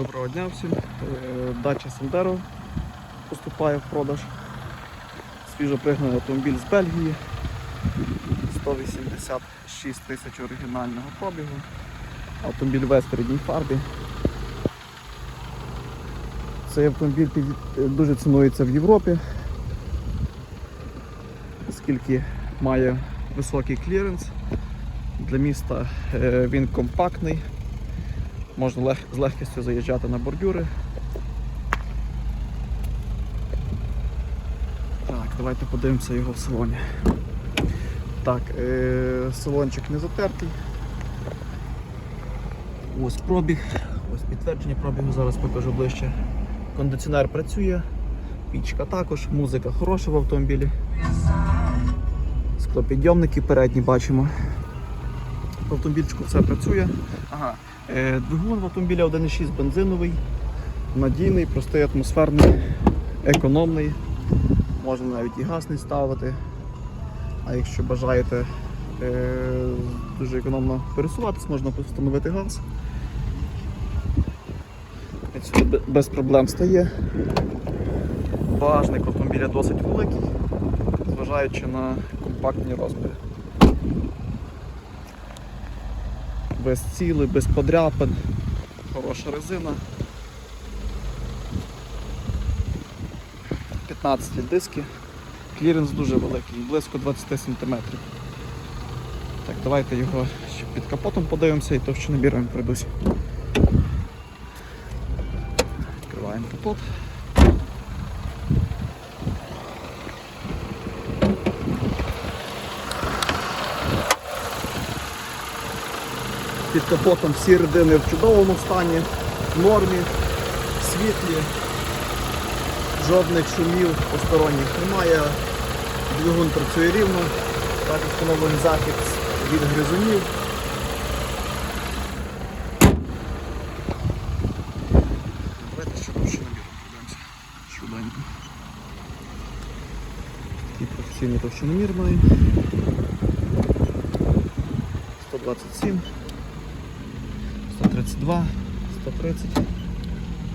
Доброго дня всім. Е, Дача Сандеро поступає в продаж. Свіжо пригнаний автомобіль з Бельгії. 186 тисяч оригінального пробігу. Автомобіль весь в рідній фарбі. Цей автомобіль е, дуже цінується в Європі, оскільки має високий кліренс. Для міста е, він компактний, можна лег- з легкістю заїжджати на бордюри. Так, давайте подивимося його в салоні. Так, е- салончик не затертий. Ось пробіг, ось підтвердження пробігу, зараз покажу ближче. Кондиціонер працює, пічка також, музика хороша в автомобілі. Склопідйомники передні бачимо. В автомобільчику все працює. Ага. Е, Двигун в автомобілі 1.6 бензиновий, надійний, простий, атмосферний, економний. Можна навіть і газ не ставити. А якщо бажаєте е, дуже економно пересуватись, можна встановити газ. Сюди без проблем стає. Багажник автомобіля досить великий, зважаючи на компактні розміри. Без ціли, без подряпин, хороша резина. 15 диски, кліренс дуже великий, близько 20 см. Так, давайте його ще під капотом подивимося і товщиноміром пройдусь. Відкриваємо капот. Під капотом всі рідини в чудовому стані, в нормі, світлі, жодних шумів посторонніх немає. Двигун працює рівно, також встановлений захист від гризунів. Давайте ще товщиноміром пройдемося. Швиденько. Такий професійний товщиномір має. 127. 132, 130,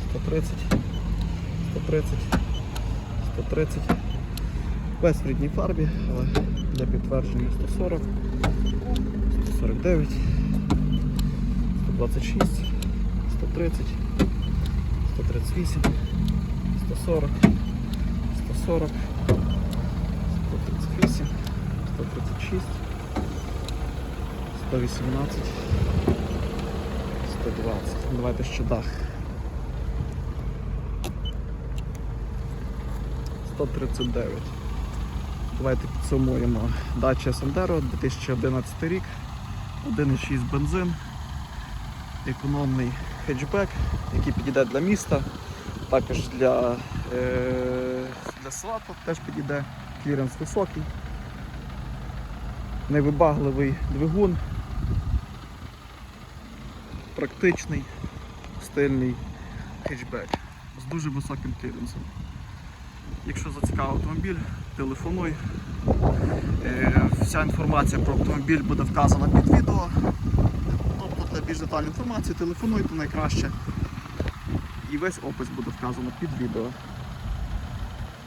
130, 130, 130. Без в рідній фарбі, але для підтвердження 140, 149, 126, 130, 138, 140, 140, 138, 136, 118. 120. Давайте ще дах. 139. Давайте підсумуємо. Дача Сандеро 2011 рік. 1,6 бензин. Економний хетчбек, який підійде для міста. Також для, е, для села тут теж підійде. Кліренс високий. Невибагливий двигун практичний, стильний хетчбек з дуже високим кліренсом. Якщо зацікавив автомобіль, телефонуй. Е, Вся інформація про автомобіль буде вказана під відео. Тобто для більш детальної інформації телефонуйте найкраще. І весь опис буде вказано під відео.